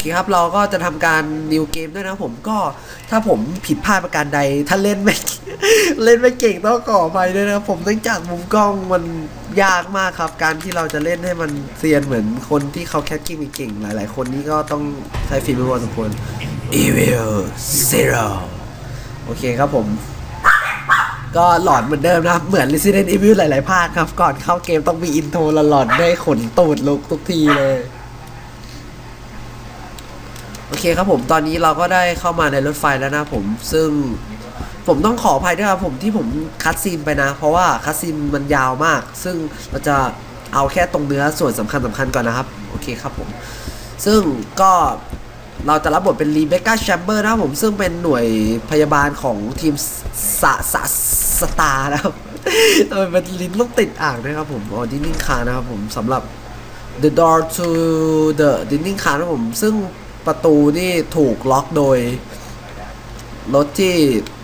เคครับ เราก็จะทำการนิวเกมด้วยนะผมก็ถ้าผมผิดพลาดประการใด ถ้าเล่นไม่เล่นไม่เก่งต้องขอไปด้วยนะผมเนื่องจากมุมกล้องมันยากมากครับ การที่เราจะเล่นให้มันเซียนเหมือนคนที่เขาแคสกิ้งเก่งหลาย ๆ คนนี่ก็ต้องใช้ฝีมือพอสมควร Evil Zero โอเคครับผม ก็หลอนเหมือนเดิมนะครับ เหมือน Resident Evil หลาย ๆ ภาคครับ ก่อนเข้าเกมต้องมีอินโทรหลอนได้ขนตูดลุกทุกทีเลย โอเคครับผมตอนนี้เราก็ได้เข้ามาในรถไฟแล้วนะผมซึ่งผมต้องขออภัยด้วยครับผมที่ผมคัดซีนไปนะ เพราะว่าคัดซีนมันยาวมาก ซึ่งเราจะเอาแค่ตรงเนื้อส่วนสำคัญสำคัญก่อนนะครับ โอเคครับผม ซึ่งก็เราจะรับบทเป็นรีเบคก้าแชมเบอร์นะครับผมซึ่งเป็นหน่วยพยาบาลของทีมสะสะสตาร์นะครับเป็นลิ้นต้องติดอ่างด้วยครับผมอ๋อดินนิ่งคานะครับผมสำหรับ The Door to the Dining Car นะผมซึ่ง ประตูนี่ถูกล็อกโดยรถที่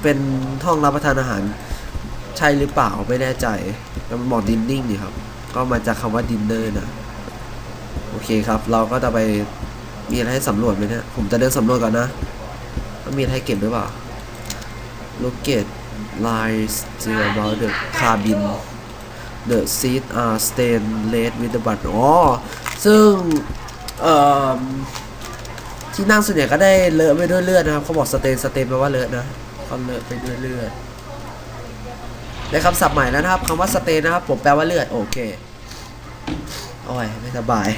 เป็นห้องรับประทานอาหาร ใช่หรือเปล่าไม่แน่ใจแต่มันบอกดินนิ่งนี่ครับ ก็มาจากคำว่าดินเนอร์นะโอเคครับ เราก็จะไปมีอะไรให้สำรวจไหมเนี่ยผมจะเดินสำรวจก่อนนะว่ามีอะไรให้เก็บหรือเปล่า Look at lies still about the cabin The seat are stained red with the blood อ๋อ ซึ่ง เอ่อ ที่นั่งส่วนใหญ่ก็ได้เลอะไปด้วยเลือดนะครับเขาบอกสเตนสเตนแปลว่าเลอะนะเขาเลอะไปด้วยเลือดได้คำศัพท์ใหม่แล้วนะครับคำว่าสเตนนะครับผมแปลว่าเลือดโอเคโอ้ยไม่สบาย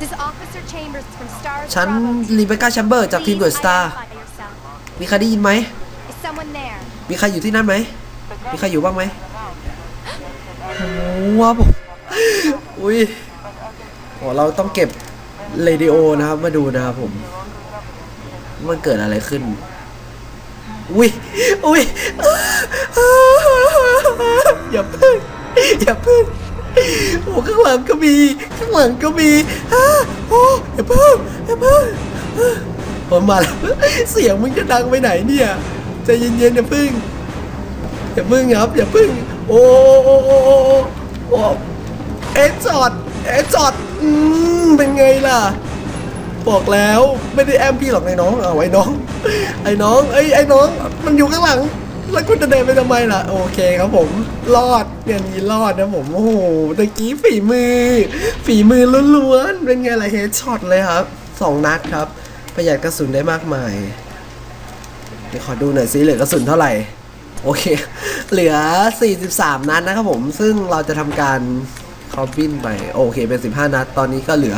This is Officer Chambers from Stars ฉัน Bravo รีเบคก้าแชมเบอร์จากทีม Please เดอะสตาร์ identify yourself. มีใครได้ยินไหม Is someone there? มีใครอยู่ที่นั่นไหมมีใครอยู่บ้างไหมโอ้ว้าวผมอุ้ยโอ้เราต้องเก็บ เรดิโอนะครับ มาดูนะครับผม มันเกิดอะไรขึ้น อุ้ยอุ้ยอย่าเพิ่งอย่าเพิ่งโอ้ข้างหลังก็มี ข้างหลังก็มีโอ้อย่าเพิ่งอย่าเพิ่งผมมาแล้วเสียงมึงจะดังไปไหนเนี่ยใจเย็นๆอย่าพึ่งอย่าพึ่งครับอย่าพึ่ง โอ้โอ้โอ้โอ้ เอ็ดจอดเอ็ดจอดอืมเป็นไงล่ะ บอกแล้วไม่ได้แอมพี่หรอกไอ้น้องเอาไอ้น้องไอ้น้องเอ้ยไอ้น้อง มันอยู่ข้างหลัง แล้วคุณจะเดินไปทำไมล่ะ โอเคครับผมรอดเนี่ยนี้รอดนะผมโอ้โหตะกี้ฝีมือ ฝีมือล้วนๆเป็นไงล่ะเฮดช็อตเลยครับสองนัดครับ ประหยัดกระสุนได้มากมายเดี๋ยวขอดูหน่อยซิเหลือกระสุนเท่าไหร่โอเค เหลือ 43 นัดนะครับผม ซึ่งเราจะทำการ เขาบินไป โอเคเป็น 15 นัด ตอนนี้ก็เหลือ